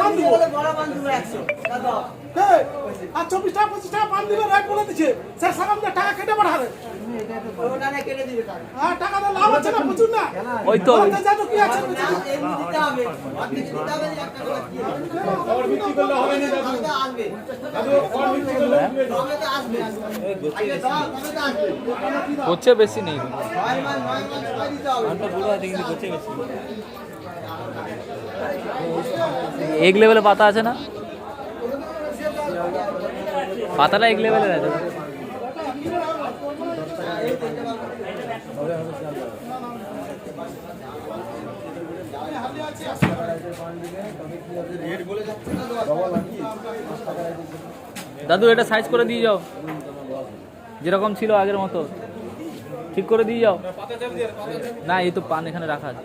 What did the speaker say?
পান দিব হ্যাঁ আর চব্বিশ টাকা পঁচিশ টাকা পান দিবে রেট বলে দিচ্ছে। স্যার দিয়ে টাকা কেটে পাঠাবে দিবে টাকা দিয়ে লাভ আছে না প্রচুর না। ওই তো। তো কি আছে তো তো তো হচ্ছে বেশি নেই। মাস এক লেভেলে পাতা আছে না? পাতাটা এক লেভেলের আছে। দাদু, এটা সাইজ করে দিয়ে যাও। যেরকম ছিল আগের মতো। ঠিক করে দিয়ে যাও। না, এই তো পান এখানে রাখা আছে।